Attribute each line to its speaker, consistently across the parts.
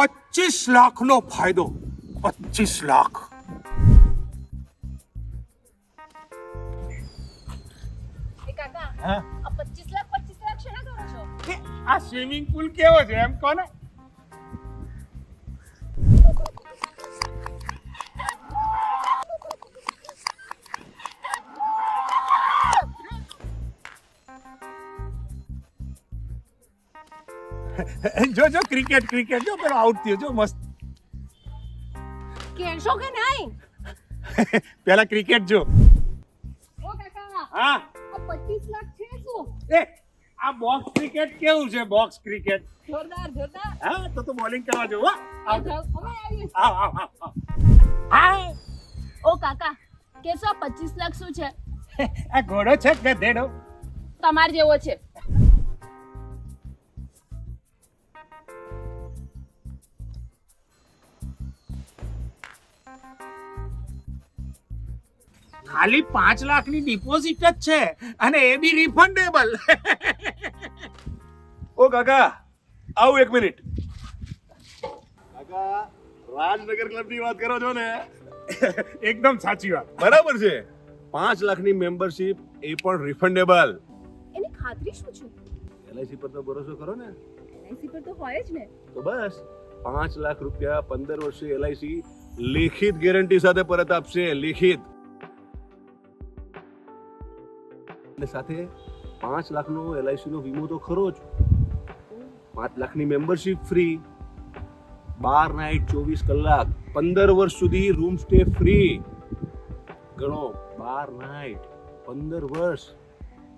Speaker 1: પચીસ લાખનો ફાયદો. પચીસ લાખ.
Speaker 2: આ
Speaker 1: સ્વિમિંગ પુલ કેવો છે? એમ કોને જો જો ક્રિકેટ ક્રિકેટ જો પેલો આઉટ થયો. જો મસ્ત.
Speaker 2: કેશો કે નહીં?
Speaker 1: પેલા ક્રિકેટ જો.
Speaker 2: ઓ કાકા
Speaker 1: હા.
Speaker 2: આ પચીસ લાખ છે શું?
Speaker 1: એ આ બોક્સ ક્રિકેટ કેવું છે બોક્સ ક્રિકેટ
Speaker 2: જોરદાર જોરદાર.
Speaker 1: હા તો તો બોલિંગ કરવા જો હો. આવ, આવ. હા.
Speaker 2: ઓ કાકા કેશો આ પચીસ લાખ શું છે?
Speaker 1: આ ઘોડો છે કે ધેડો?
Speaker 2: તમાર જેવો છે.
Speaker 1: ખાલી પાંચ લાખની ડિપોઝિટ જ છે અને એ બી રિફંડેબલ
Speaker 3: ઓ કાકા આવું એક મિનિટ. કાકા રાજનગર ક્લબની વાત કરો છો ને?
Speaker 1: એકદમ સાચી વાત.
Speaker 3: બરાબર છે. પાંચ લાખની મેમ્બરશિપ એ પણ રિફંડેબલ
Speaker 2: એની ખાતરી શું છે?
Speaker 3: એલઆઈસી પર તો ભરોસો કરો ને?
Speaker 2: એલઆઈસી પર તો હોય જ ને.
Speaker 3: તો બસ, પાંચ લાખ રૂપિયા પંદર વર્ષે એલઆઈસી લેખિત ગેરંટી સાથે પરત આપશે, લેખિત. અને સાથે પાંચ લાખનો એલઆઈસી નો વીમો તો ખરો જ. પાંચ લાખની મેમ્બરશીપ ફ્રી, બાર નાઇટ ચોવીસ કલાક, પંદર વર્ષ સુધી રૂમ સ્ટે ફ્રી. ગણો, બાર નાઇટ, પંદર વર્ષ,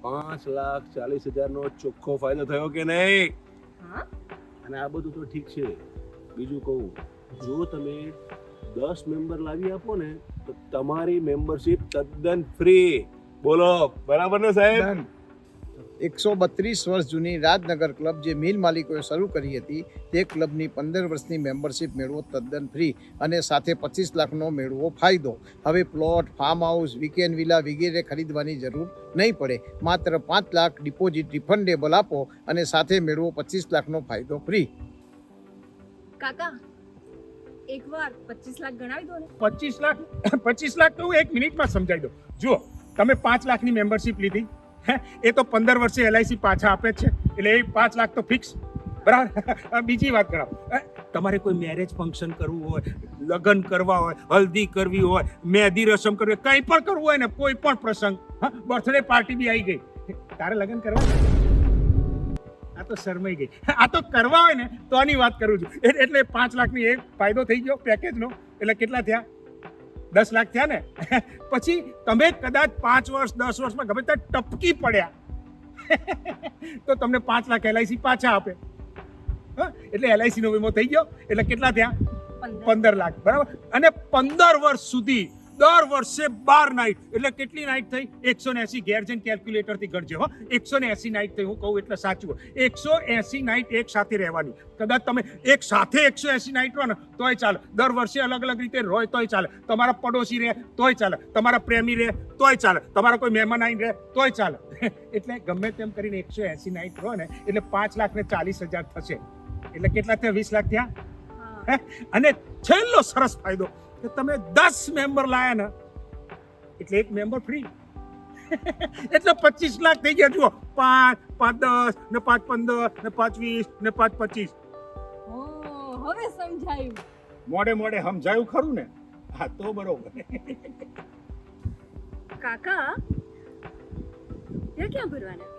Speaker 3: પાંચ લાખ ચાલીસ હજારનો ચોખ્ખો ફાયદો થયો કે નહીં? અને આ બધું તો ઠીક છે. બીજું કહું જો તમે દસ મેમ્બર લાવી આપો ને તો તમારી મેમ્બરશિપ તદ્દન ફ્રી. બોલો બરાબર ને સાહેબ?
Speaker 4: એકસો બત્રીસ વર્ષ જૂની રાજનગર ક્લબ જે મિલ માલિકોએ શરૂ કરી હતી તે ક્લબની પંદર વર્ષની મેમ્બરશિપ મેળવો તદ્દન ફ્રી અને સાથે પચીસ લાખનો મેળવો ફાયદો. હવે plot farm house weekend villa વગેરે ખરીદવાની જરૂર નહીં પડે. માત્ર પાંચ લાખ ડિપોઝિટ રિફંડેબલ આપો અને સાથે મેળવો પચીસ લાખનો ફાયદો ફ્રી.
Speaker 2: કાકા એકવાર પચીસ લાખ ગણાવી દો ને.
Speaker 1: પચીસ લાખ પચીસ લાખ તો એક મિનિટમાં સમજાવી દઉં. જુઓ તમે પાંચ લાખની મેમ્બરશિપ લીધી એ તો પંદર વર્ષે એલઆઈસી પાછા આપે છે. એટલે એ પાંચ લાખ તો ફિક્સ બરાબર? બીજી વાત કરાવો. તમારે કોઈ મેરેજ ફંક્શન કરવું હોય, લગ્ન કરવા હોય, હલ્દી કરવી હોય, મહેંદી રસમ કરવી હોય, કંઈ પણ કરવું હોય ને, કોઈ પણ પ્રસંગ. બર્થડે પાર્ટી બી આવી ગઈ. તારે લગ્ન કરવા? આ તો શરમાઈ ગઈ. આ તો કરવા હોય ને, તો આની વાત કરું છું. એટલે પાંચ લાખની એક ફાયદો થઈ ગયો પેકેજનો એટલે કેટલા થયા? દસ લાખ થયા ને પછી તમે કદાચ પાંચ વર્ષ દસ વર્ષમાં ગમે ત્યાં ટપકી પડ્યા. તો તમને પાંચ લાખ એલઆઈસી પાછા આપે. હા એટલે એલઆઈસી નો વીમો થઈ ગયો. એટલે કેટલા થયા?
Speaker 2: પંદર
Speaker 1: લાખ બરાબર? અને પંદર વર્ષ સુધી દર વર્ષે બાર નાઇટ એટલે કેટલી નાઇટ થઈ? એકસો ને એસી ઘેર જઈને કેલ્ક્યુલેટર ગણજે હો. એકસો ને એસી નાઇટ થઈ હું કહું એટલે સાચું. એકસો એસી નાઇટ એક સાથે રહેવાની. કદાચ તમે એક સાથે એકસો એસી નાઇટ રહો ને તોય ચાલે. દર વર્ષે અલગ અલગ રીતે રહો તોય ચાલે. તમારા પડોશી રહે તોય ચાલે. તમારા પ્રેમી રહે તોય ચાલે. તમારા કોઈ મહેમાન આવીને રહે તોય ચાલે. એટલે ગમે તેમ કરીને એકસો એસી નાઇટ રહો ને એટલે પાંચ લાખ ને ચાલીસ હજાર થશે. એટલે કેટલા થયા? વીસ લાખ થયા? અને છેલ્લો સરસ ફાયદો કે તમે દસ મેમ્બર લાયા ને એટલે એક મેમ્બર ફ્રી એટલે પચીસ લાખ થઈ ગયા જુઓ પાંચ પાંચ દસ ને પાંચ પંદર ને પાંચ વીસ ને પાંચ પચીસ.
Speaker 2: હવે સમજાયું.
Speaker 1: મોડે મોડે સમજાયું ખરું ને? હા તો બરોબર.
Speaker 2: કાકા એ ક્યાં ભરવાના?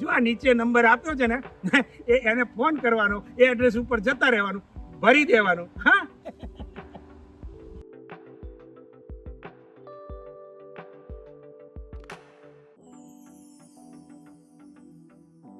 Speaker 1: જો આ નીચે નંબર આપ્યો છે ને એ એને ફોન કરવાનો એ એડ્રેસ ઉપર જતા રહેવાનું ભરી દેવાનું. હા